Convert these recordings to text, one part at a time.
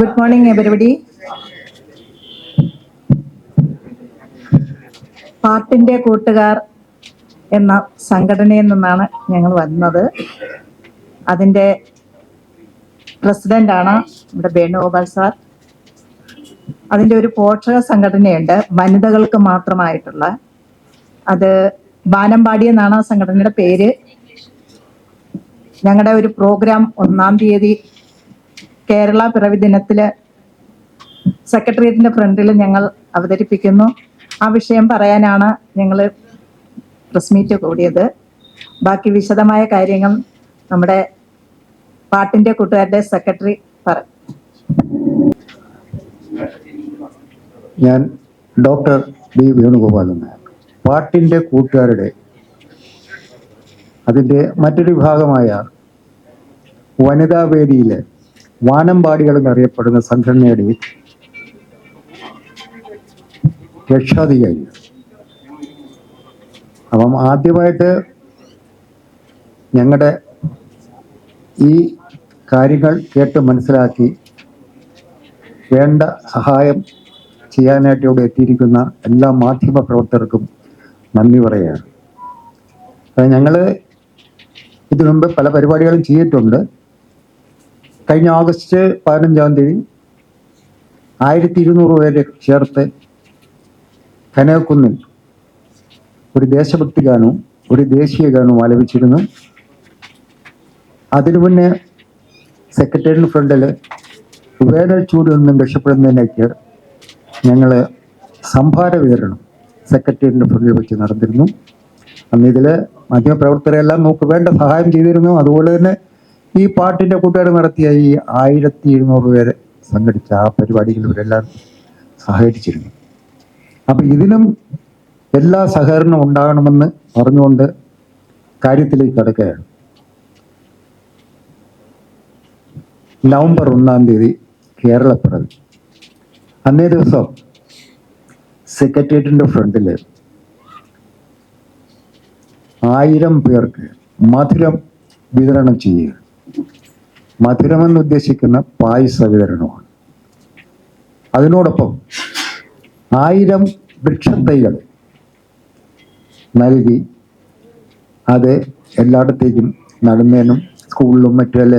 Good morning everybody പാട്ടിന്റെ കൂട്ടുകാർ എന്ന സംഘടനയിൽ നിന്നാണ് ഞങ്ങൾ വന്നത് അതിന്റെ പ്രസിഡന്റാണ് നമ്മുടെ വേണുഗോപാൽ സാർ. അതിന്റെ ഒരു പോഷക സംഘടനയുണ്ട്. വനിതകൾക്ക് മാത്രമായിട്ടുള്ള. അത് ബാനമ്പാടി എന്നാണ് ആ സംഘടനയുടെ പേര്. ഞങ്ങളുടെ ഒരു പ്രോഗ്രാം ഒന്നാം തീയതി കേരള പിറവി ദിനത്തിൽ സെക്രട്ടേറിയറ്റിന്റെ ഫ്രണ്ടിൽ ഞങ്ങൾ അവതരിപ്പിക്കുന്നു. ആ വിഷയം പറയാനാണ് ഞങ്ങൾ പ്രസ് മീറ്റ് കൂടിയത്. ബാക്കി വിശദമായ കാര്യങ്ങൾ നമ്മുടെ പാട്ടിന്റെ കൂട്ടുകാരുടെ സെക്രട്ടറി പറയും ഞാൻ ഡോക്ടർ ബി വേണുഗോപാലൻ പാട്ടിന്റെ കൂട്ടുകാരുടെ അതിന്റെ മറ്റൊരു വിഭാഗമായ വനിതാ വേദിയിലെ വാനമ്പാടികൾ എന്നറിയപ്പെടുന്ന സംഘടനയുടെ രക്ഷാധികാരി. അപ്പം ആദ്യമായിട്ട് ഞങ്ങളുടെ ഈ കാര്യങ്ങൾ കേട്ട് മനസ്സിലാക്കി വേണ്ട സഹായം ചെയ്യാനായിട്ട് ഇവിടെ എത്തിയിരിക്കുന്ന എല്ലാ മാധ്യമ പ്രവർത്തകർക്കും നന്ദി പറയുകയാണ്. ഞങ്ങൾ ഇതിനു മുമ്പ് പല പരിപാടികളും ചെയ്തിട്ടുണ്ട്. കഴിഞ്ഞ ഓഗസ്റ്റ് പതിനഞ്ചാം തീയതി ആയിരത്തി ഇരുന്നൂറ് പേരെ ചേർത്ത് കനകക്കുന്നിൽ ഒരു ദേശഭക്തി ഗാനവും ഒരു ദേശീയ ഗാനവും ആലപിച്ചിരുന്നു. അതിനു മുന്നേ സെക്രട്ടേറിയറ്റ് ഫ്രണ്ടിൽ വേനൽ ചൂടിൽ നിന്നും രക്ഷപ്പെടുന്നതിനേക്ക് ഞങ്ങൾ സംഭാര വിതരണം സെക്രട്ടേറിയറ്റിന്റെ ഫ്രണ്ടിൽ വെച്ച് നടന്നിരുന്നു. അന്ന് ഇതിൽ മാധ്യമപ്രവർത്തകരെല്ലാം നമുക്ക് വേണ്ട സഹായം ചെയ്തിരുന്നു. അതുപോലെ തന്നെ ഈ പാട്ടിന്റെ കൂട്ടുകാർ നടത്തിയ ഈ ആയിരത്തി ഇരുന്നൂറ് പേരെ സംഘടിച്ച ആ പരിപാടിയിൽ ഇവരെല്ലാം സഹകരിച്ചിരുന്നു. അപ്പം ഇതിനും എല്ലാ സഹകരണം ഉണ്ടാകണമെന്ന് പറഞ്ഞുകൊണ്ട് കാര്യത്തിലേക്ക് കടക്കുകയാണ്. നവംബർ ഒന്നാം തീയതി കേരളപ്പിറവി അന്നേ ദിവസം സെക്രട്ടേറിയറ്റിന്റെ ഫ്രണ്ടിൽ ആയിരം പേർക്ക് മധുരം വിതരണം ചെയ്യുക. മധുരമെന്ന് ഉദ്ദേശിക്കുന്ന പായസ വിതരണമാണ് അതിനോടൊപ്പം ആയിരം വൃക്ഷത്തൈകൾ നൽകി അത് എല്ലായിടത്തേക്കും നടുന്നതിനും സ്കൂളിലും മറ്റുള്ള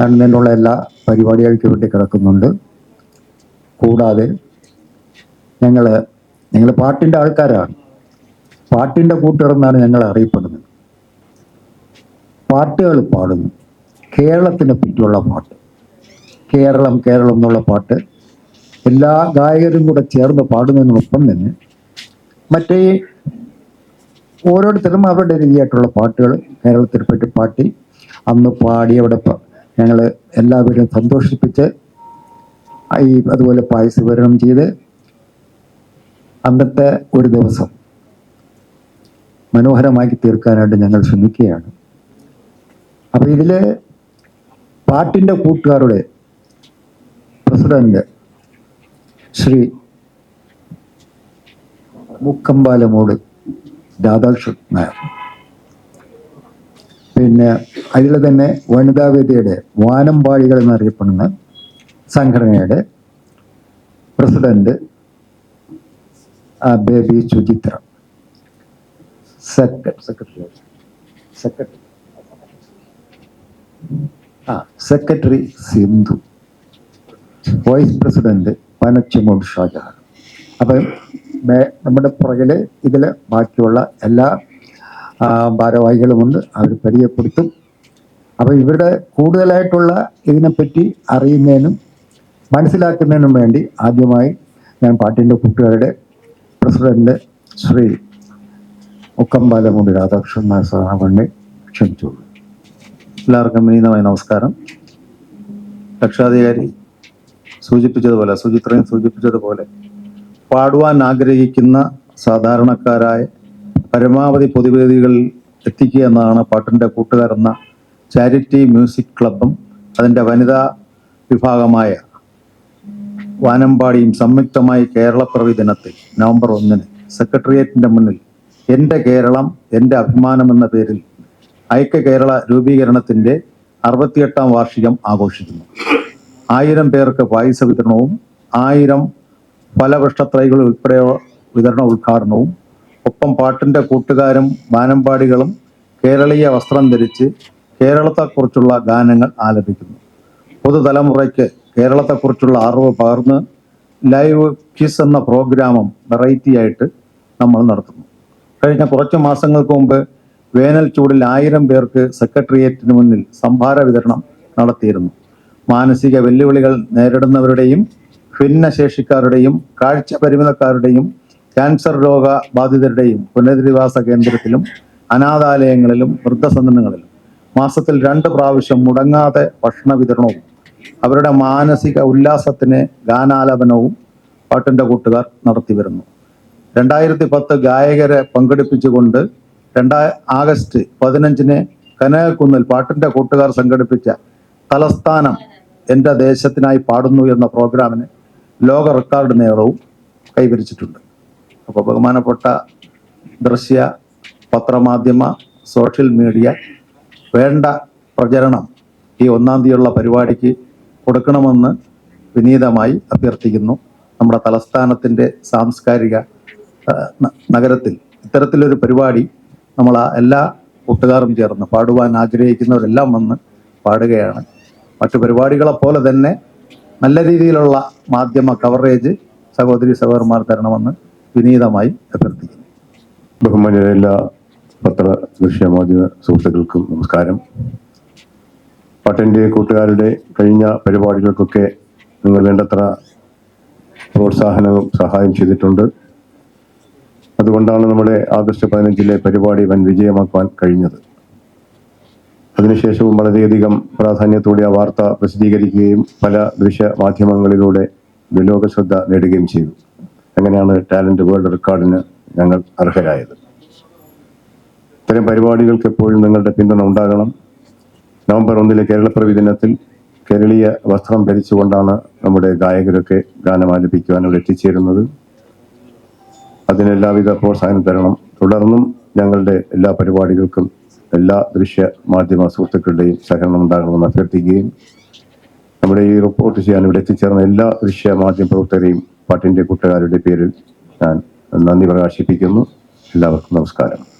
നടന്നതിനുള്ള എല്ലാ പരിപാടികൾക്ക് വേണ്ടി കിടക്കുന്നുണ്ട്. കൂടാതെ ഞങ്ങൾ ഞങ്ങൾ പാട്ടിന്റെ ആൾക്കാരാണ്. പാട്ടിന്റെ കൂട്ടുകാരെന്നാണ് ഞങ്ങൾ അറിയപ്പെടുന്നത്. പാട്ടുകൾ പാടുന്നു. കേരളത്തിനെ പറ്റിയുള്ള പാട്ട്. കേരളം കേരളം എന്നുള്ള പാട്ട്. എല്ലാ ഗായകരും കൂടെ ചേർന്ന് പാടുന്നതിനൊപ്പം തന്നെ മറ്റേ ഓരോരുത്തരും അവരുടെ രീതിയായിട്ടുള്ള പാട്ടുകൾ കേരളത്തിനെ പറ്റി പാട്ടി. അന്ന് പാടി അവിടെ ഞങ്ങൾ എല്ലാവരും സന്തോഷിപ്പിച്ച് ഈ അതുപോലെ പായസ വിതരണം ചെയ്ത് അന്നത്തെ ഒരു ദിവസം മനോഹരമാക്കി തീർക്കാനായിട്ട് ഞങ്ങൾ ശ്രമിക്കുകയാണ്. അപ്പോൾ ഇതിൽ പാട്ടിന്റെ കൂട്ടുകാരുടെ പ്രസിഡന്റ് ശ്രീ മുക്കമ്പാലമോട് രാധാകൃഷ്ണൻ നായർ. പിന്നെ അതിൽ തന്നെ വനിതാവേദിയുടെ വാനമ്പാടികൾ എന്നറിയപ്പെടുന്ന സംഘടനയുടെ president Baby Suchitra. Secretary secretary ആ secretary Sindhu. Vice president Panachamodu Shajahan. അപ്പം നമ്മുടെ പുറകിൽ ഇതിൽ ബാക്കിയുള്ള എല്ലാ ഭാരവാഹികളുമുണ്ട്. അവർ പരിചയപ്പെടുത്തും. അപ്പം ഇവരുടെ കൂടുതലായിട്ടുള്ള ഇതിനെപ്പറ്റി അറിയുന്നതിനും മനസ്സിലാക്കുന്നതിനും വേണ്ടി ആദ്യമായി ഞാൻ പാട്ടിന്റെ കുട്ടികളുടെ പ്രസിഡന്റ് ശ്രീ മുക്കമ്പാലമുണ്ട് രാധാകൃഷ്ണൻ നായർ ക്ഷണിച്ചുള്ളൂ ക്ഷണിച്ചോളൂ എല്ലാവർക്കും വിനീതമായ നമസ്കാരം. രക്ഷാധികാരി സൂചിപ്പിച്ചതുപോലെ സുചിത്രയും സൂചിപ്പിച്ചതുപോലെ പാടുവാൻ ആഗ്രഹിക്കുന്ന സാധാരണക്കാരായ പരമാവധി പൊതുവേദികളിൽ എത്തിക്കുക എന്നതാണ് പാട്ടിന്റെ കൂട്ടുകാരെന്ന ചാരിറ്റി മ്യൂസിക് ക്ലബും അതിന്റെ വനിതാ വിഭാഗമായ വാനമ്പാടിയും സംയുക്തമായി കേരളപ്പിറവി ദിനത്തിൽ നവംബർ ഒന്നിന് സെക്രട്ടേറിയറ്റിന്റെ മുന്നിൽ എന്റെ കേരളം എന്റെ അഭിമാനം എന്ന പേരിൽ ഐക്യ കേരള രൂപീകരണത്തിന്റെ അറുപത്തിയെട്ടാം വാർഷികം ആഘോഷിക്കുന്നു. ആയിരം പേർക്ക് പായസ വിതരണവും ആയിരം ഫലവൃഷ്ടത്രൈകൾ ഉൾപ്പെടെ വിതരണ ഉദ്ഘാടനവും ഒപ്പം പാട്ടിന്റെ കൂട്ടുകാരും വാനമ്പാടികളും കേരളീയ വസ്ത്രം ധരിച്ച് കേരളത്തെക്കുറിച്ചുള്ള ഗാനങ്ങൾ ആലപിക്കുന്നു. പുതുതലമുറയ്ക്ക് കേരളത്തെക്കുറിച്ചുള്ള അറിവ് പകർന്ന് ലൈവ് കിസ് എന്ന പ്രോഗ്രാമും വെറൈറ്റി ആയിട്ട് നമ്മൾ നടത്തുന്നു. കഴിഞ്ഞ കുറച്ച് മാസങ്ങൾക്ക് മുമ്പ് വേനൽ ചൂടിൽ ആയിരം പേർക്ക് സെക്രട്ടേറിയറ്റിന് മുന്നിൽ സംഭാര വിതരണം നടത്തിയിരുന്നു. മാനസിക വെല്ലുവിളികൾ നേരിടുന്നവരുടെയും ഭിന്നശേഷിക്കാരുടെയും കാഴ്ച പരിമിതക്കാരുടെയും ക്യാൻസർ രോഗ ബാധിതരുടെയും പുനരധിവാസ കേന്ദ്രത്തിലും അനാഥാലയങ്ങളിലും വൃദ്ധസദനങ്ങളിലും മാസത്തിൽ രണ്ട് പ്രാവശ്യം മുടങ്ങാതെ ഭക്ഷണ വിതരണവും അവരുടെ മാനസിക ഉല്ലാസത്തിന് ഗാനാലാപനവും പാട്ടിന്റെ കൂട്ടുകാർ നടത്തി വരുന്നു രണ്ടായിരത്തി പത്ത് ഗായകരെ പങ്കെടുപ്പിച്ചുകൊണ്ട് രണ്ടാ ആഗസ്റ്റ് പതിനഞ്ചിന് കനകക്കുന്നിൽ പാട്ടിന്റെ കൂട്ടുകാർ സംഘടിപ്പിച്ച തലസ്ഥാനം എന്റെ ദേശത്തിനായി പാടുന്നു എന്ന പ്രോഗ്രാമിന് ലോക റെക്കോർഡ് നേടവും കൈവരിച്ചിട്ടുണ്ട്. അപ്പോൾ ബഹുമാനപ്പെട്ട ദൃശ്യ പത്രമാധ്യമ സോഷ്യൽ മീഡിയ വേണ്ട പ്രചരണം ഈ ഒന്നാം തീയതിയുള്ള പരിപാടിക്ക് കൊടുക്കണമെന്ന് വിനീതമായി അഭ്യർത്ഥിക്കുന്നു. നമ്മുടെ തലസ്ഥാനത്തിന്റെ സാംസ്കാരിക നഗരത്തിൽ ഇത്തരത്തിലൊരു പരിപാടി നമ്മൾ എല്ലാ കൂട്ടുകാരും ചേർന്ന് പാടുവാൻ ആഗ്രഹിക്കുന്നവരെല്ലാം വന്ന് പാടുകയാണ്. മറ്റു പരിപാടികളെ പോലെ തന്നെ നല്ല രീതിയിലുള്ള മാധ്യമ കവറേജ് സഹോദരി സഹോദരന്മാർ തരണമെന്ന് വിനീതമായി അഭ്യർത്ഥിക്കുന്നു. ബഹുമാന്യരായ എല്ലാ പത്ര ദൃശ്യ മാധ്യമ സുഹൃത്തുക്കൾക്കും നമസ്കാരം. പട്ടന്റെ കൂട്ടുകാരുടെ കഴിഞ്ഞ പരിപാടികൾക്കൊക്കെ നിങ്ങൾ വേണ്ടത്ര പ്രോത്സാഹനവും സഹായം ചെയ്തിട്ടുണ്ട്. അതുകൊണ്ടാണ് നമ്മുടെ ആഗസ്റ്റ് പതിനഞ്ചിലെ പരിപാടി വൻ വിജയമാക്കുവാൻ കഴിഞ്ഞത്. അതിനുശേഷവും വളരെയധികം പ്രാധാന്യത്തോടെ ആ വാർത്ത പ്രസിദ്ധീകരിക്കുകയും പല ദൃശ്യ മാധ്യമങ്ങളിലൂടെ ലോക ശ്രദ്ധ നേടുകയും ചെയ്തു. അങ്ങനെയാണ് ടാലന്റ് വേൾഡ് റെക്കോർഡിന് ഞങ്ങൾ അർഹരായത്. ഇത്തരം പരിപാടികൾക്ക് എപ്പോഴും നിങ്ങളുടെ പിന്തുണ ഉണ്ടാകണം. നവംബർ ഒന്നിലെ കേരളപ്പിറവി ദിനത്തിൽ കേരളീയ വസ്ത്രം ധരിച്ചുകൊണ്ടാണ് നമ്മുടെ ഗായകരൊക്കെ ഗാനം ആലപിക്കുവാൻ അവിടെ എത്തിച്ചേരുന്നത്. അതിന് എല്ലാവിധ പ്രോത്സാഹനം തരണം. തുടർന്നും ഞങ്ങളുടെ എല്ലാ പരിപാടികൾക്കും എല്ലാ ദൃശ്യ മാധ്യമ സുഹൃത്തുക്കളുടെയും സഹകരണം ഉണ്ടാകണമെന്ന് അഭ്യർത്ഥിക്കുകയും നമ്മുടെ ഈ റിപ്പോർട്ട് ചെയ്യാൻ ഇവിടെ എത്തിച്ചേർന്ന എല്ലാ ദൃശ്യ മാധ്യമ പ്രവർത്തകരെയും പാട്ടിന്റെ കൂട്ടുകാരുടെ പേരിൽ ഞാൻ നന്ദി പ്രകാശിപ്പിക്കുന്നു. എല്ലാവർക്കും നമസ്കാരം.